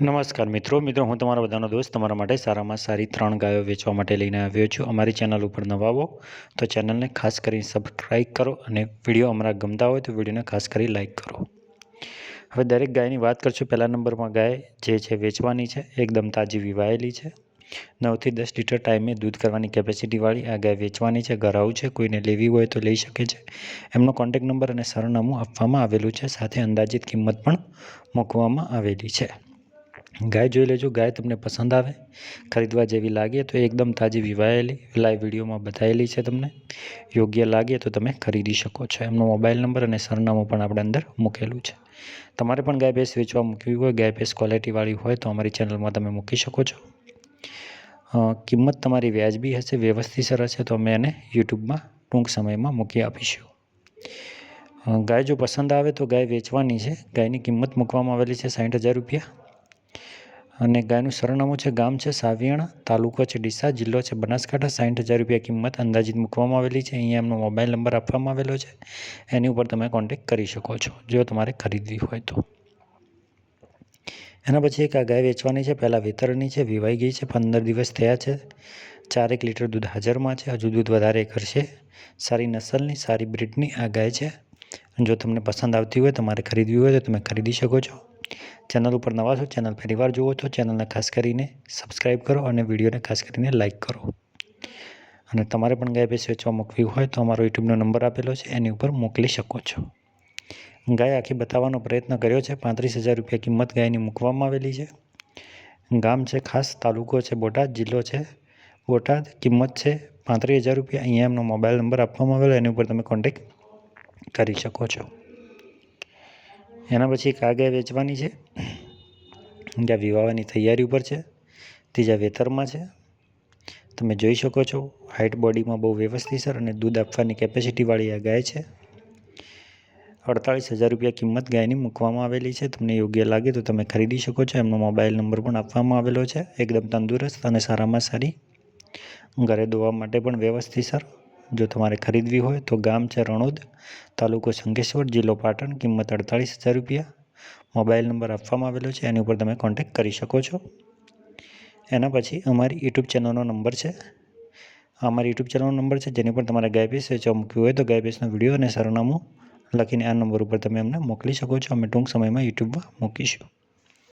નમસ્કાર મિત્રો. મિત્રો, હું તમારા બધાનો દોસ્ત, તમારા માટે સારામાં સારી ત્રણ ગાયો વેચવા માટે લઈને આવ્યો છું. અમારી ચેનલ ઉપર નવા આવો તો ચેનલને ખાસ કરીને સબસ્ક્રાઈબ કરો અને વીડિયો અમારા ગમતા હોય તો વિડીયોને ખાસ કરી લાઇક કરો. હવે દરેક ગાયની વાત કરશું. પહેલા નંબરમાં ગાય જે છે વેચવાની છે, એકદમ તાજી વિવાયેલી છે. નવથી દસ લીટર ટાઈમે દૂધ કરવાની કેપેસિટીવાળી આ ગાય વેચવાની છે. ઘરાઉ છે, કોઈને લેવી હોય તો લઈ શકે છે. એમનો કોન્ટેક નંબર અને સરનામું આપવામાં આવેલું છે. સાથે અંદાજિત કિંમત પણ મૂકવામાં આવેલી છે. ગાય જોઈ લેજો, ગાય તમને પસંદ આવે, ખરીદવા જેવી લાગે તો એકદમ તાજી વિવાયેલી લાઈવ વિડીયોમાં બતાવેલી છે તમને. યોગ્ય લાગે તો તમે ખરીદી શકો છો. એમનો મોબાઈલ નંબર અને સરનામું પણ આપણે અંદર મૂકેલું છે. તમારે પણ ગાય ભેંસ વેચવા મૂકવી હોય, ગાય ભેંસ ક્વોલિટીવાળી હોય તો અમારી ચેનલમાં તમે મૂકી શકો છો. કિંમત તમારી વ્યાજબી હશે, વ્યવસ્થિત હશે તો અમે એને યુટ્યુબમાં ટૂંક સમયમાં મૂકી આપીશું. ગાય જો પસંદ આવે તો ગાય વેચવાની છે. ગાયની કિંમત મૂકવામાં આવેલી છે સાઠ હજાર રૂપિયા. અને ગાયનું સરનામું છે ગામ છે સાવિયાણા, તાલુકો છે ડીસા, જિલ્લો છે બનાસકાંઠા. સાઠ હજાર રૂપિયા કિંમત અંદાજિત મૂકવામાં આવેલી છે. અહીંયા એમનો મોબાઈલ નંબર આપવામાં આવેલો છે. એની ઉપર તમે કોન્ટેક કરી શકો છો, જો તમારે ખરીદવી હોય તો. એના પછી એક આ ગાય વેચવાની છે, પહેલાં વેતરણની છે, વિવાઈ ગઈ છે, પંદર દિવસ થયા છે. ચારેક લીટર દૂધ હાજરમાં છે, હજુ દૂધ વધારે કરશે સારી નસલની, સારી બ્રિડની આ ગાય છે. જો તમને પસંદ આવતી હોય તમારે ખરીદવી હોય તો તમે ખરીદી શકો છો. ચેનલ ઉપર નવા છો, ચેનલ પહેલીવાર જુઓ છો ચેનલને ખાસ કરીને સબસ્ક્રાઈબ કરો અને વિડીયોને ખાસ કરીને લાઇક કરો. અને તમારે પણ ગાય ભેંસ વેચવા મૂકવી હોય તો અમારો યુટ્યુબનો નંબર આપેલો છે, એની ઉપર મોકલી શકો છો. ગાય આખી બતાવવાનો પ્રયત્ન કર્યો છે, પાંત્રીસ હજાર રૂપિયા કિંમત ગાયની મૂકવામાં આવેલી છે. ગામ છે ખાસ, તાલુકો છે બોટાદ, જિલ્લો છે બોટાદ, કિંમત છે પાંત્રીસ હજાર રૂપિયા. અહીંયા એમનો મોબાઈલ નંબર આપવામાં આવેલો, એની ઉપર તમે કોન્ટેક કરી શકો છો. એના પછી એક આ ગાય વેચવાની છે, જ્યાં વિવાહની તૈયારી ઉપર છે, ત્રીજા વેતરમાં છે. તમે જોઈ શકો છો હાઇટ બોડીમાં બહુ વ્યવસ્થિત અને દૂધ આપવાની કેપેસિટીવાળી આ ગાય છે. અડતાળીસ હજાર રૂપિયા કિંમત ગાયની મૂકવામાં આવેલી છે. તમને યોગ્ય લાગે તો તમે ખરીદી શકો છો. એમનો મોબાઈલ નંબર પણ આપવામાં આવેલો છે. એકદમ તંદુરસ્ત અને સારામાં સારી. ઘરે દોવા માટે પણ વ્યવસ્થિત, સર. જો તમારે ખરીદવી હોય તો ગામ છે રણોદ, તાલુકો શંખેશ્વર જિલ્લો પાટણ, કિંમત અડતાળીસ હજાર રૂપિયા. મોબાઈલ નંબર આપવામાં આવેલો છે, એની ઉપર તમે કોન્ટેક કરી શકો છો. એના પછી અમારી યુટ્યુબ ચેનલનો નંબર છે. અમારી યુટ્યુબ ચેનલનો નંબર છે, જેની પર તમારે ગાય ભેંસ વેચવા મૂક્યું હોય તો ગાય ભેંસનો વીડિયો અને સરનામું લખીને આ નંબર ઉપર તમે અમને મોકલી શકો છો. અમે ટૂંક સમયમાં યુટ્યુબમાં મૂકીશું.